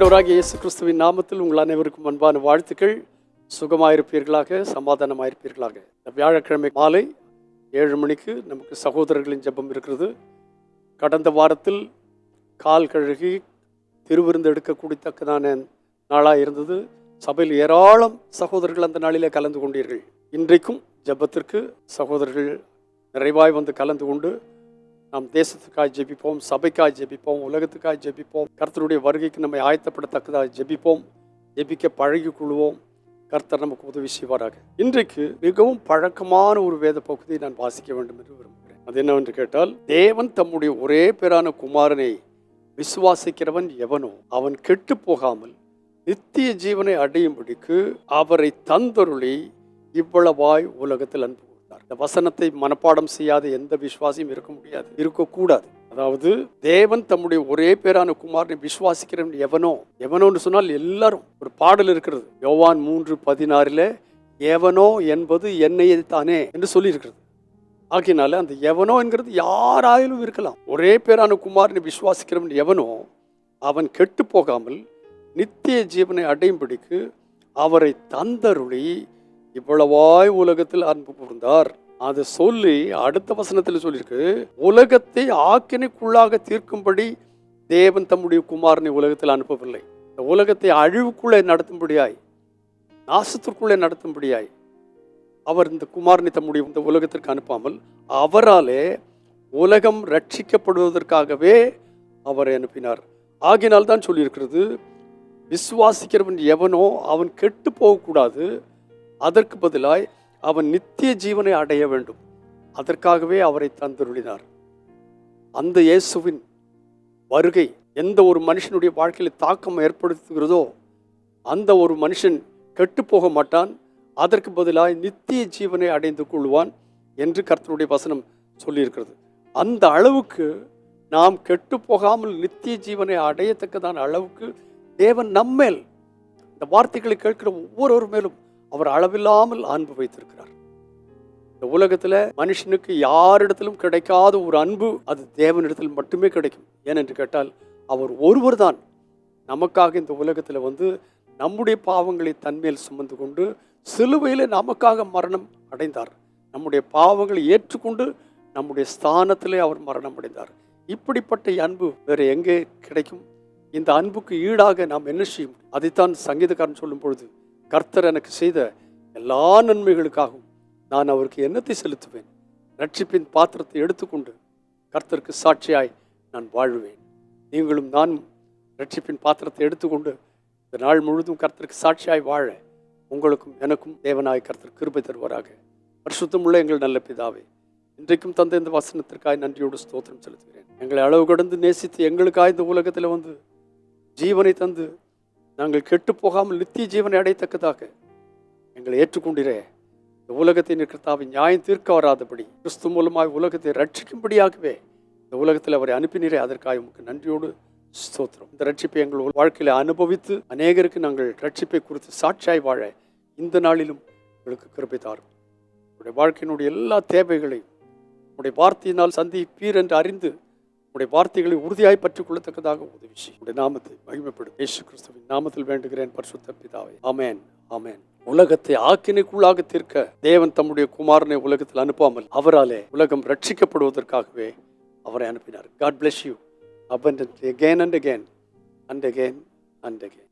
ஆண்டவராக இயேசு கிறிஸ்துவின் நாமத்தில் உங்கள் அனைவருக்கும் அன்பான வாழ்த்துக்கள். சுகமாயிருப்பீர்களாக சமாதானமாயிருப்பீர்களாக. இந்த வியாழக்கிழமை மாலை ஏழு மணிக்கு நமக்கு சகோதரர்களின் ஜெபம் இருக்கிறது. கடந்த வாரத்தில் கால் கழுகி திருவிருந்து எடுக்கக்கூடியத்தக்கதான நாளாக இருந்தது. சபையில் ஏராளம் சகோதரர்கள் அந்த நாளில் கலந்து கொண்டீர்கள். இன்றைக்கும் ஜெபத்திற்கு சகோதரர்கள் நிறைவாய் வந்து கலந்து கொண்டு நாம் தேசத்துக்காய் ஜெபிப்போம் சபைக்காய் ஜெபிப்போம் உலகத்துக்காய் ஜெபிப்போம். கர்த்தருடைய வருகைக்கு நம்மை ஆயத்தப்படத்தக்கதாக ஜெபிப்போம். ஜெபிக்க பழகி கொள்வோம். கர்த்தர் நமக்கு உதவி செய்வாராக. இன்றைக்கு மிகவும் பழக்கமான ஒரு வேத பகுதியை நான் வாசிக்க வேண்டும் என்று விரும்புகிறேன். அது என்னவென்று கேட்டால் தேவன் தம்முடைய ஒரே பேரான குமாரனை விசுவாசிக்கிறவன் எவனோ அவன் கெட்டு போகாமல் நித்திய ஜீவனை அடையும்படிக்கு அவரை தந்தருளி இவ்வளவாய் உலகத்தில் அன்பு சொல்லுகிறார் இந்த வசனத்தை மனப்பாடம் செய்யாத எந்த விசுவாசியும் இருக்க முடியாது. இருக்கக்கூடாது. அதாவது தேவன் தம்முடைய ஒரே பேரான குமாரனை விசுவாசிக்கிறவன் எவனோ எவனோன்னு சொன்னால் எல்லாரும் ஒரு பாடல் இருக்கிறது. யோவான் மூன்று பதினாறில் எவனோ என்பது என்னையே தானே என்று சொல்லியிருக்கிறது. ஆகினால அந்த எவனோ என்கிறது யாராயிலும் இருக்கலாம். ஒரே பேரான குமாரனை விசுவாசிக்கிறவன் எவனோ அவன் கெட்டு போகாமல் நித்திய ஜீவனை அடையும்படிக்கு அவரை தந்தருளி இவ்வளவாய் உலகத்தில் அன்பு கூர்ந்தார் அதை சொல்லி அடுத்த வசனத்தில் சொல்லியிருக்கு உலகத்தை ஆக்கினைக்குள்ளாக தீர்க்கும்படி தேவன் தம்முடைய குமாரனை உலகத்தில் அனுப்பவில்லை. இந்த உலகத்தை அழிவுக்குள்ளே நடத்தும்படியாய் நாசத்திற்குள்ளே நடத்தும்படியாய் அவர் இந்த குமாரனை தம்முடைய இந்த உலகத்திற்கு அனுப்பாமல் அவராலே உலகம் ரட்சிக்கப்படுவதற்காகவே அவரை அனுப்பினார். ஆகினால் தான் சொல்லியிருக்கிறது விசுவாசிக்கிறவன் எவனோ அவன் கெட்டு போகக்கூடாது அதற்கு பதிலாய் அவன் நித்திய ஜீவனை அடைய வேண்டும். அதற்காகவே அவரை தந்தருளினார். அந்த இயேசுவின் வருகை எந்த ஒரு மனுஷனுடைய வாழ்க்கையில் தாக்கம் ஏற்படுத்துகிறதோ அந்த ஒரு மனுஷன் கெட்டு போக மாட்டான். அதற்கு பதிலாய் நித்திய ஜீவனை அடைந்து கொள்வான் என்று கர்த்தருடைய வசனம் சொல்லியிருக்கிறது. அந்த அளவுக்கு நாம் கெட்டு போகாமல் நித்திய ஜீவனை அடையத்தக்கதான அளவுக்கு தேவன் நம்மேல் இந்த வார்த்தைகளை கேட்கிற ஒவ்வொருவர் மேலும் அவர் அளவில்லாமல் அன்பு வைத்திருக்கிறார். இந்த உலகத்தில் மனுஷனுக்கு யாரிடத்திலும் கிடைக்காத ஒரு அன்பு அது தேவனிடத்தில் மட்டுமே கிடைக்கும். ஏனென்று கேட்டால் அவர் ஒருவர் தான் நமக்காக இந்த உலகத்தில் வந்து நம்முடைய பாவங்களை தன்மேல் சுமந்து கொண்டு சிலுவையில் நமக்காக மரணம் அடைந்தார். நம்முடைய பாவங்களை ஏற்றுக்கொண்டு நம்முடைய ஸ்தானத்திலே அவர் மரணம் அடைந்தார். இப்படிப்பட்ட அன்பு வேறு எங்கே கிடைக்கும்? இந்த அன்புக்கு ஈடாக நாம் என்ன செய்யும் அதைத்தான் சங்கீதக்காரன் சொல்லும் பொழுது கர்த்தர் எனக்கு செய்த எல்லா நன்மைகளுக்காகவும் நான் அவருக்கு என்னத்தை செலுத்துவேன்? ரட்சிப்பின் பாத்திரத்தை எடுத்துக்கொண்டு கர்த்தருக்கு சாட்சியாய் நான் வாழ்வேன். நீங்களும் நானும் ரட்சிப்பின் பாத்திரத்தை எடுத்துக்கொண்டு இந்த நாள் முழுதும் கர்த்தருக்கு சாட்சியாய் வாழ உங்களுக்கும் எனக்கும் தேவனாய் கர்த்தர் கிருபை தருவாராக. பரிசுத்தமுள்ள எங்கள் நல்ல பிதாவே இன்றைக்கும் தந்த இந்த வசனத்திற்காய் நன்றியோடு ஸ்தோத்திரம் செலுத்துகிறேன். எங்களை அளவு கடந்து நேசித்து எங்களுக்காய் இந்த உலகத்தில் வந்து ஜீவனை தந்து நாங்கள் கெட்டு போகாமல் நித்திய ஜீவனை அடையத்தக்கதாக எங்களை ஏற்றுக்கொண்டிரே. இந்த உலகத்தை நிற்கிறதாவை நியாயம் தீர்க்க வராதபடி கிறிஸ்து மூலமாய் உலகத்தை ரட்சிக்கும்படியாகவே இந்த உலகத்தில் அவரை அனுப்பினரே. அதற்காக உமக்கு நன்றியோடு ஸ்தோத்திரம். இந்த ரட்சிப்பை எங்கள் வாழ்க்கையில் அனுபவித்து அநேகருக்கு நாங்கள் ரட்சிப்பை குறித்து சாட்சியாய் வாழ இந்த நாளிலும் எங்களுக்கு கிருபை தாரும். உடைய வாழ்க்கையினுடைய எல்லா தேவைகளையும் உடைய வார்த்தையினால் சந்திப்பீர் என்று அறிந்து உடைய வார்த்தைகளை உறுதியாய் பற்றிக் கொள்ளத்தக்கதாக உதவி செய்யும். உடைய நாமத்தை மகிமைப்படும் இயேசு கிறிஸ்துவின் நாமத்தில் வேண்டுகிறேன் பரிசுத்த பிதாவை. ஆமேன் ஆமேன். உலகத்தை ஆக்கினைக்குள்ளாக தீர்க்க தேவன் தம்முடைய குமாரனை உலகத்தில் அனுப்பாமல் அவராலே உலகம் ரட்சிக்கப்படுவதற்காகவே அவரை அனுப்பினார். God bless you abundantly again and again and again and again